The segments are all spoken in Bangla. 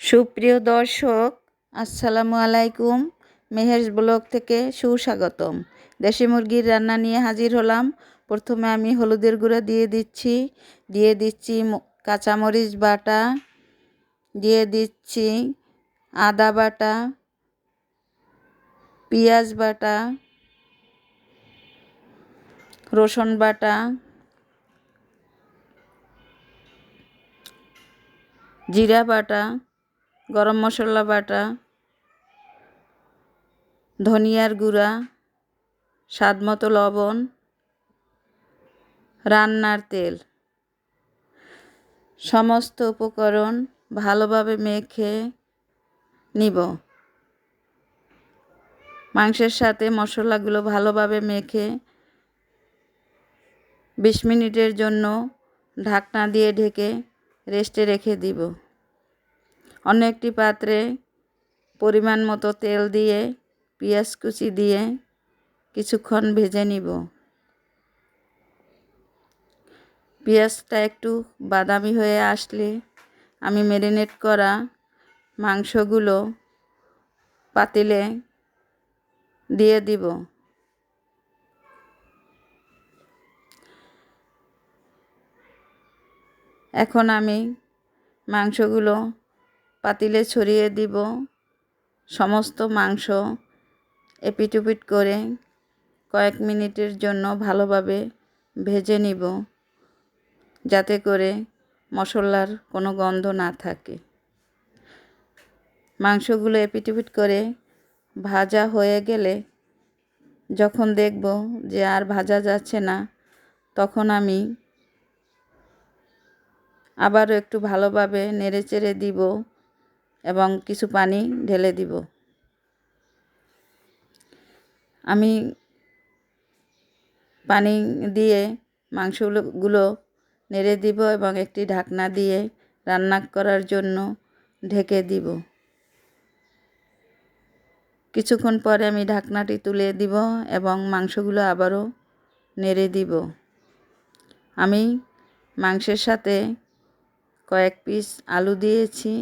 সুপ্রিয় দর্শক, আসসালামু আলাইকুম। মেহেশ ব্লগ থেকে সুস্বাগতম। দেশি মুরগির রান্না নিয়ে হাজির হলাম। প্রথমে আমি হলুদের গুঁড়া দিয়ে দিচ্ছি। দিয়ে দিচ্ছি কাঁচামরিচ বাটা। দিয়ে দিচ্ছি আদা বাটা, পেঁয়াজ বাটা, রসুন বাটা, জিরা বাটা গরম মশলা বাটা, ধনিয়ার গুঁড়া স্বাদ মতো লবণ, রান্নার তেল। সমস্ত উপকরণ ভালোভাবে মেখে নিব। মাংসের সাথে মশলাগুলো ভালোভাবে মেখে বিশ মিনিটের জন্য ঢাকনা দিয়ে ঢেকে রেস্টে রেখে দিব। অন্য একটি পাত্রে পরিমাণ মতো তেল দিয়ে, পেঁয়াজ কুচি দিয়ে কিছুক্ষণ ভেজে নিব। পেঁয়াজটা একটু বাদামি হয়ে আসলে আমি ম্যারিনেট করা মাংসগুলো পাতিলে দিয়ে দিব। এখন আমি মাংসগুলো পাতিলে ছড়িয়ে দিব সমস্ত মাংস এপিটুপিট করে কয়েক মিনিটের জন্য ভালোভাবে ভেজে নিব যাতে করে মশলার কোনো গন্ধ না থাকে। মাংসগুলো এপিটুপিট করে ভাজা হয়ে গেলে যখন দেখব যে আর ভাজা যাচ্ছে না, তখন আমি আবারও একটু ভালোভাবে নেড়ে চেড়ে দিব এবং কিছু পানি ঢেলে দিব। আমি পানি দিয়ে মাংসগুলো নেড়ে দিব এবং একটি ঢাকনা দিয়ে রান্না করার জন্য ঢেকে দিব। কিছুক্ষণ পরে আমি ঢাকনাটি তুলে দিব এবং মাংসগুলো আবারও নেড়ে দিব। আমি মাংসের সাথে কয়েক পিস আলু দিয়েছি।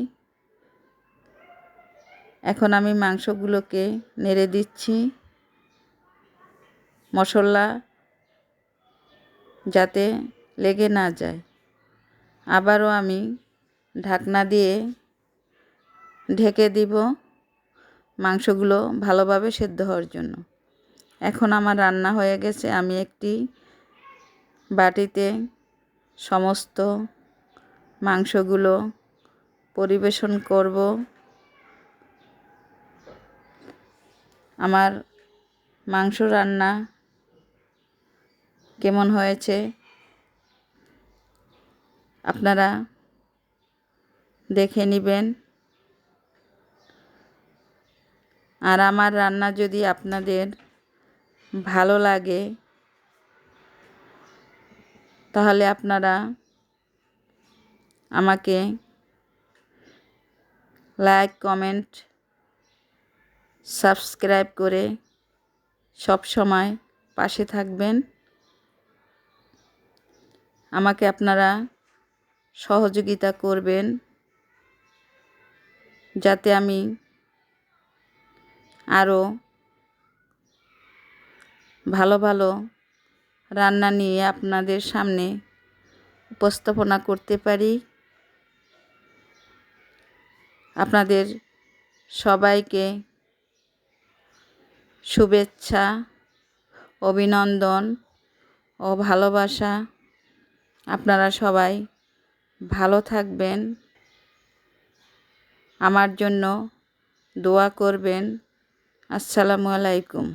এখন আমি মাংসগুলোকে নেড়ে দিচ্ছি। মশলা যাতে লেগে না যায়। আবারও আমি ঢাকনা দিয়ে ঢেকে দিব মাংসগুলো ভালোভাবে সেদ্ধ হওয়ার জন্য। এখন আমার রান্না হয়ে গেছে। আমি একটি বাটিতে সমস্ত মাংসগুলো পরিবেশন করব। আমার মাংস রান্না কেমন হয়েছে? আপনারা দেখে নেবেন। আর আমার রান্না যদি আপনাদের ভালো লাগে, তাহলে আপনারা আমাকে লাইক, কমেন্ট সাবস্ক্রাইব করে সব সময় পাশে থাকবেন। আমাকে আপনারা সহযোগিতা করবেন যাতে আমি আরও ভালো ভালো রান্না নিয়ে আপনাদের সামনে উপস্থাপনা করতে পারি। আপনাদের সবাইকে শুভেচ্ছা অভিনন্দন ও ভালোবাসা। আপনারা সবাই ভালো থাকবেন। আমার জন্য দোয়া করবেন। আসসালামু আলাইকুম।